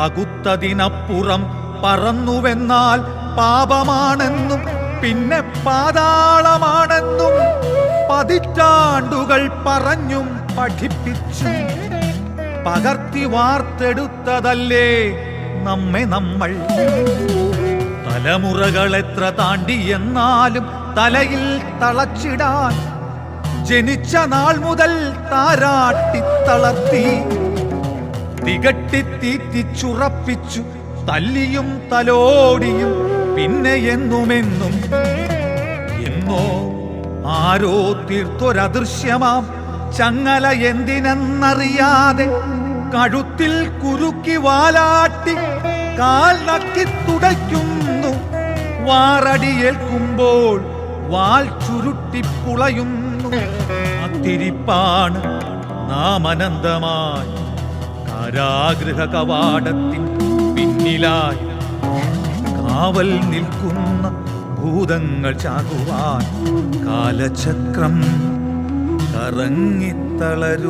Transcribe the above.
പകുത്തതിനപ്പുറം പറന്നുവെന്നാൽ പാപമാണെന്നും പിന്നെ പാതാളമാണെന്നും പതിറ്റാണ്ടുകൾ പറഞ്ഞും പഠിപ്പിച്ചു പകർത്തി വാർത്തെടുത്തതല്ലേ നമ്മെ നമ്മൾ. തലമുറകൾ എത്ര താണ്ടി എന്നാലും തലയിൽ തളച്ചിടാൻ ജനിച്ച നാൾ മുതൽ താരാട്ടി തളർത്തി തികട്ടി തീറ്റിച്ചുറപ്പിച്ചു തല്ലിയും തലോടിയും പിന്നെ എന്നുമെന്നും. എന്നോ ആരോ തീർത്തൊരദൃശ്യമാം. ചങ്ങല എന്തിനെന്നറിയാതെ കഴുത്തിൽ കുരുക്കി വാലാട്ടി കാൽ നക്കി തുടയ്ക്കുന്നു. വാറടിയേൽക്കുമ്പോൾ വാൽ ചുരുട്ടിപ്പുളയുന്നു അത്തിരിപ്പാണ് നാം അനന്തമായി കാരാഗൃഹ കവാടത്തിൻ പിന്നിലായി കാവൽ നിൽക്കുന്ന ഭൂതങ്ങൾ ചാകുവാൻ കാലചക്രം കറങ്ങിത്തളരുവാൻ.